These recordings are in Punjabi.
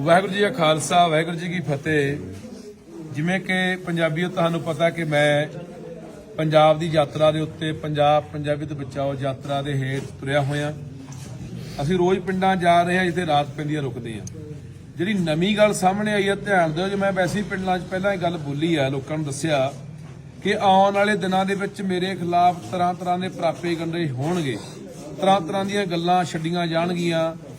ਵਾਹਿਗੁਰੂ ਜੀ ਕਾ ਖਾਲਸਾ, ਵਾਹਿਗੁਰੂ ਜੀ ਕੀ ਫਤਿਹ। ਜਿਵੇਂ ਕਿ ਪੰਜਾਬੀਓ, ਤੁਹਾਨੂੰ ਪਤਾ ਕਿ ਮੈਂ ਪੰਜਾਬ ਦੀ ਯਾਤਰਾ ਦੇ ਉੱਤੇ ਪੰਜਾਬ, ਪੰਜਾਬੀ ਤੋਂ ਬਚਾਓ ਯਾਤਰਾ ਦੇ ਹੇਠ ਤੁਰਿਆ ਹੋਇਆ। ਅਸੀਂ ਰੋਜ਼ ਪਿੰਡਾਂ ਜਾ ਰਹੇ ਹਾਂ, ਜਿੱਥੇ ਰਾਤ ਪੈਂਦੀ ਆ ਰੁਕਦੇ ਹਾਂ ਜਿਹੜੀ ਨਵੀਂ ਗੱਲ ਸਾਹਮਣੇ ਆਈ ਹੈ, ਧਿਆਨ ਦਿਓ, ਜੇ ਮੈਂ ਵੈਸੇ ਹੀ ਪਿੰਡਾਂ 'ਚ ਪਹਿਲਾਂ ਇਹ ਗੱਲ ਬੋਲੀ ਆ, ਲੋਕਾਂ ਨੂੰ ਦੱਸਿਆ ਕਿ ਆਉਣ ਵਾਲੇ ਦਿਨਾਂ ਦੇ ਵਿੱਚ ਮੇਰੇ ਖਿਲਾਫ ਤਰ੍ਹਾਂ ਤਰ੍ਹਾਂ ਦੇ ਪ੍ਰਾਪੇ ਗੰਡੇ ਹੋਣਗੇ। ਤਰ੍ਹਾਂ ਤਰ੍ਹਾਂ ਦੀਆਂ ਗੱਲਾਂ ਛੱਡੀਆਂ ਜਾਣਗੀਆਂ।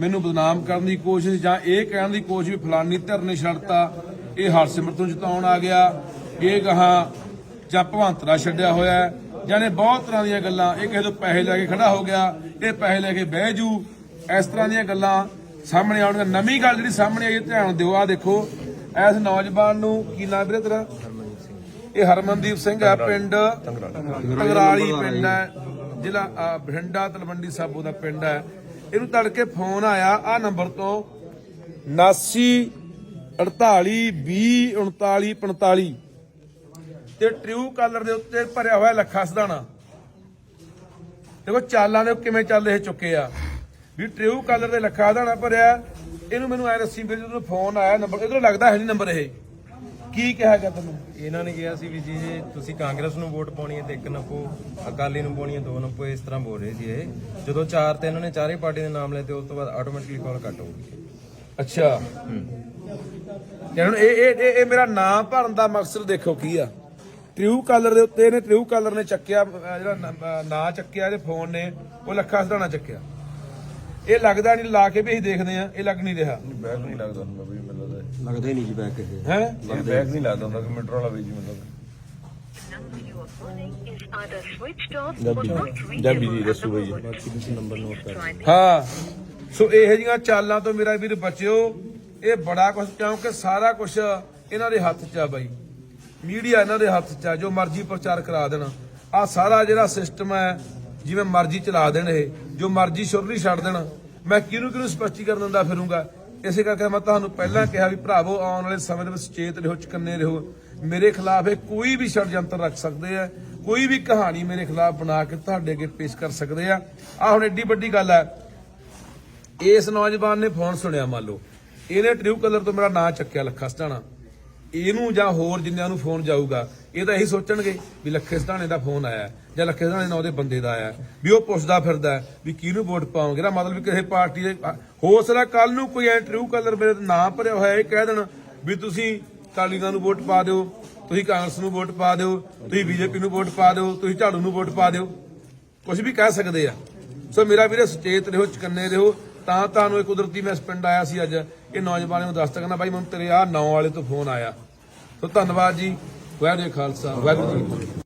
ਮੈਨੂੰ ਬਦਨਾਮ ਕਰਨ ਦੀ ਕੋਸ਼ਿਸ਼ ਜਾਂ ਇਹ ਕਹਿਣ ਦੀ ਕੋਸ਼ਿਸ਼ ਵੀ ਫਲਾਨੀ ਧਿਰ ਨੇ ਛੱਡਤਾ ਇਹ ਹਰਸਿਮਰਤ ਨੂੰ ਜਿਤਾਉਣ ਆ ਗਿਆ। ਇਹ ਗਾਹਾਂ ਜਾਂ ਭਵੰਤਰਾ ਛੱਡਿਆ ਹੋਇਆ ਹੈ। ਜਾਂ ਨੇ ਬਹੁਤ ਤਰ੍ਹਾਂ ਦੀਆਂ ਗੱਲਾਂ ਇਹ ਕਿਸੇ ਤੋਂ ਪੈਸੇ ਲੈ ਕੇ ਖੜਾ ਹੋ ਗਿਆ ਇਹ ਪੈਸੇ ਲੈ ਕੇ ਬਹਿ ਜੂ। ਇਸ ਤਰ੍ਹਾਂ ਦੀਆਂ ਗੱਲਾਂ ਸਾਹਮਣੇ ਆਉਣਗੀਆਂ ਨਵੀਂ ਗੱਲ ਜਿਹੜੀ ਸਾਹਮਣੇ ਆਈ ਧਿਆਨ ਦਿਓ। ਆ ਦੇਖੋ ਇਸ ਨੌਜਵਾਨ ਨੂੰ ਕੀ ਨਾਮ ਵੀਰੇ ਤੇਰਾ? ਇਹ ਹਰਮਨਦੀਪ ਸਿੰਘ ਹੈ ਪਿੰਡ ਤੰਗਰਾਲੀ। ਪਿੰਡ ਹੈ। ਜ਼ਿਲ੍ਹਾ ਬਠਿੰਡਾ ਤਲਵੰਡੀ ਸਾਬੋ ਦਾ ਪਿੰਡ ਹੈ। ਇਹਨੂੰ ਤੜਕੇ ਫੋਨ ਆਇਆ, ਆ ਨੰਬਰ ਤੋਂ 79 48 20 39 45 ਤੇ ਟ੍ਰਿਊ ਕਲਰ ਦੇ ਉੱਤੇ ਭਰਿਆ ਹੋਇਆ ਲੱਖਾ ਸਦਾਣਾ ਦੇਖੋ ਚਾਲਾਂ ਦੇ ਕਿਵੇਂ ਚੱਲ ਇਹ ਚੁੱਕੇ ਆ। ਵੀ ਟ੍ਰਿਊ ਕਲਰ ਦੇ ਲੱਖਾ ਸਦਾਣਾ ਭਰਿਆ, ਇਹਨੂੰ ਮੈਨੂੰ ਐ ਦੱਸੀ ਵੀ ਜਦੋਂ ਫੋਨ ਆਇਆ, ਨੰਬਰ ਇਧਰੋਂ ਲੱਗਦਾ ਹੈ ਨਹੀਂ ਨੰਬਰ ਇਹ। ਕੀ ਕਿਹਾ ਗਿਆ ਤੈਨੂੰ ਇਹਨਾਂ ਨੇ ਕਿਹਾ ਸੀ ਵੀ ਜੀ ਜੇ ਤੁਸੀਂ ਕਾਂਗਰਸ ਨੂੰ ਵੋਟ ਪਾਉਣੀ ਹੈ ਤੇ ਇੱਕ ਨੱਪੋ ਅਕਾਲੀ ਨੂੰ ਪਾਉਣੀ ਹੈ ਦੋ ਨੱਪੋ ਇਸ ਤਰ੍ਹਾਂ ਬੋਲ ਰਹੇ ਸੀ ਇਹ। ਜਦੋਂ ਚਾਰ ਤੇ ਇਹਨਾਂ ਨੇ ਚਾਰੇ ਪਾਰਟੀ ਦੇ ਨਾਮ ਲਏ ਤੇ ਉਸ ਤੋਂ ਬਾਅਦ ਆਟੋਮੈਟਿਕਲੀ ਕਾਲ ਕੱਟ ਹੋ ਗਈ। ਅੱਛਾ। ਹੁਣ ਇਹ ਇਹ ਇਹ- ਮੇਰਾ ਨਾਮ ਭਰਨ ਦਾ ਮਕਸਦ ਦੇਖੋ ਕੀ ਆ। ਟ੍ਰਿਊ ਕਲਰ ਦੇ ਉੱਤੇ ਇਹਨੇ ਟ੍ਰਿਊ ਕਲਰ ਨੇ ਚੱਕਿਆ ਜਿਹੜਾ ਨ- ਚੱਕਿਆ ਇਹਦੇ ਫੋਨ ਨੇ ਉਹ ਲੱਖਾ ਸਦਾਣਾ ਚੱਕਿਆ। ਇਹ ਲੱਗਦਾ ਨਹੀਂ ਲਾ ਕੇ ਵੀ ਅਸੀਂ ਦੇਖਦੇ ਆ ਇਹ ਲੱਗ ਨਹੀਂ ਰਿਹਾ। ਬੈਗ ਨਹੀਂ ਲੱਗਦਾ ਹੁੰਦਾ ਵੀ ਮੈਨੂੰ ਲੱਗਦਾ ਲੱਗਦਾ ਹੀ ਨਹੀਂ ਜੀ ਬੈਕ ਇਹ। ਹੈ? ਇਹ ਬੈਗ ਨਹੀਂ ਲੱਗਦਾ ਹੁੰਦਾ ਕੰਪਿਊਟਰ ਵਾਲਾ ਵੀ ਜੀ ਮੈਨੂੰ number you are calling is either switched off or not ਡੱਬੀ reachable ਦੀ at ਦੱਸੋ the ਬਈ moment. ਬਾਕੀ ਤੁਸੀਂ ਨੰਬਰ ਨੋਟ ਕਰ Try me. ਹਾਂ ਸੋ ਇਹੋ ਜੀਆਂ ਚਾਲਾਂ ਤੋਂ ਮੇਰਾ ਵੀਰ ਬਚਿਓ। ਇਹ ਬੜਾ ਕੁਝ ਕਿਉਂਕਿ ਸਾਰਾ ਕੁਝ ਇਹਨਾਂ ਦੇ ਹੱਥ 'ਚ ਆ ਬਾਈ। ਮੀਡੀਆ ਇਹਨਾਂ ਦੇ ਹੱਥ 'ਚ ਆ ਜੋ ਮਰਜ਼ੀ ਪ੍ਰਚਾਰ ਕਰਾ ਦੇਣ। ਆ ਸਾਰਾ ਜਿਹੜਾ ਸਿਸਟਮ ਹੈ ਜਿਵੇਂ ਮਰਜ਼ੀ ਚਲਾ ਦੇਣ ਇਹ ਜੋ ਮਰਜ਼ੀ ਸ਼ੁਰਲੀ ਛੱਡ ਦੇਣ। ਮੈਂ ਕਿਹਨੂੰ ਕਿਹਨੂੰ ਸਪਸ਼ਟੀਕਰਨ ਦਿੰਦਾ ਫਿਰੂੰਗਾ? ਇਸੇ ਕਰਕੇ ਮੈਂ ਤੁਹਾਨੂੰ ਪਹਿਲਾਂ ਕਿਹਾ ਵੀ ਭਰਾਵੋ, ਆਉਣ ਵਾਲੇ ਸਮੇਂ ਦੇ ਵਿੱਚ ਸੁਚੇਤ ਰਹੋ, ਚਕੰਨੇ ਰਹੋ। ਮੇਰੇ ਖਿਲਾਫ ਇਹ ਕੋਈ ਵੀ ષਡਯੰਤਰ ਰੱਖ ਸਕਦੇ ਆ, ਕੋਈ ਵੀ ਕਹਾਣੀ ਮੇਰੇ ਖਿਲਾਫ ਬਣਾ ਕੇ ਤੁਹਾਡੇ ਅੱਗੇ ਪੇਸ਼ ਕਰ ਸਕਦੇ ਆ। ਆ ਹੁਣ ਐਡੀ ਵੱਡੀ ਗੱਲ ਹੈ। ਇਸ ਨੌਜਵਾਨ ਨੇ ਫੋਨ ਸੁਣਿਆ, ਮੰਨ ਲਓ। ਇਹਨੇ ਟ੍ਰਿਊ ਕਲਰ ਤੋਂ ਮੇਰਾ ਨਾਂ ਚੱਕਿਆ, ਲੱਖਾ ਸਟਾਣਾ। ਇਹਨੂੰ ਜਾਂ ਹੋਰ ਜਿੰਨਿਆਂ ਨੂੰ ਫੋਨ ਜਾਊਗਾ, ਇਹ ਤਾਂ ਇਹੀ ਸੋਚਣਗੇ ਵੀ ਲੱਖੇ ਸਧਾਣੇ ਦਾ ਫੋਨ ਆਇਆ ਹੈ ਜਾਂ ਲੱਖੇ ਸਟਾਣੇ ਨਾਂ ਉਹਦੇ ਬੰਦੇ ਦਾ ਆਇਆ, ਵੀ ਉਹ ਪੁੱਛਦਾ ਫਿਰਦਾ ਵੀ ਕਿਹਨੂੰ ਵੋਟ ਪਾਉਂਗੇ ਇਹਦਾ ਮਤਲਬ ਕਿਸੇ ਪਾਰਟੀ ਦੇ ਹੋ ਸਕਦਾ ਕੱਲ ਨੂੰ ਕੋਈ ਐ ਕਲਰ ਮੇਰੇ ਨਾਂ ਭਰਿਆ ਹੋਇਆ ਇਹ ਕਹਿ ਦੇਣ ਵੀ ਤੁਸੀਂ ਅਕਾਲੀ ਦਲ ਨੂੰ ਵੋਟ ਪਾ ਦਿਓ, ਤੁਸੀਂ ਕਾਂਗਰਸ ਨੂੰ ਵੋਟ ਪਾ ਦਿਓ, ਤੁਸੀਂ ਬੀਜੇਪੀ ਨੂੰ ਵੋਟ ਪਾ ਦਿਓ, ਤੁਸੀਂ ਝਾੜੂ ਨੂੰ ਵੋਟ ਪਾ ਦਿਓ। ਕੁਝ ਵੀ ਕਹਿ ਸਕਦੇ ਆ। ਸੋ ਮੇਰਾ ਵੀਰੇ ਸੁਚੇਤ ਰਹੋ, ਚਕੰਨੇ ਰਹੋ। ਤਾਂ ਤੁਹਾਨੂੰ ਇਹ ਕੁਦਰਤੀ ਮੈਂ ਪਿੰਡ ਆਇਆ ਸੀ ਅੱਜ। ਇਹ ਨੌਜਵਾਨ ਨੂੰ ਦੱਸਦਾ ਕਹਿੰਦਾ ਬਾਈ, ਮੈਨੂੰ ਤੇਰੇ ਆਹ ਨੌ ਵਾਲੇ ਤੋਂ ਫੋਨ ਆਇਆ। ਸੋ ਧੰਨਵਾਦ ਜੀ। ਵਾਹਿਗੁਰੂ ਜੀ ਖਾਲਸਾ, ਵਾਹਿਗੁਰੂ ਜੀ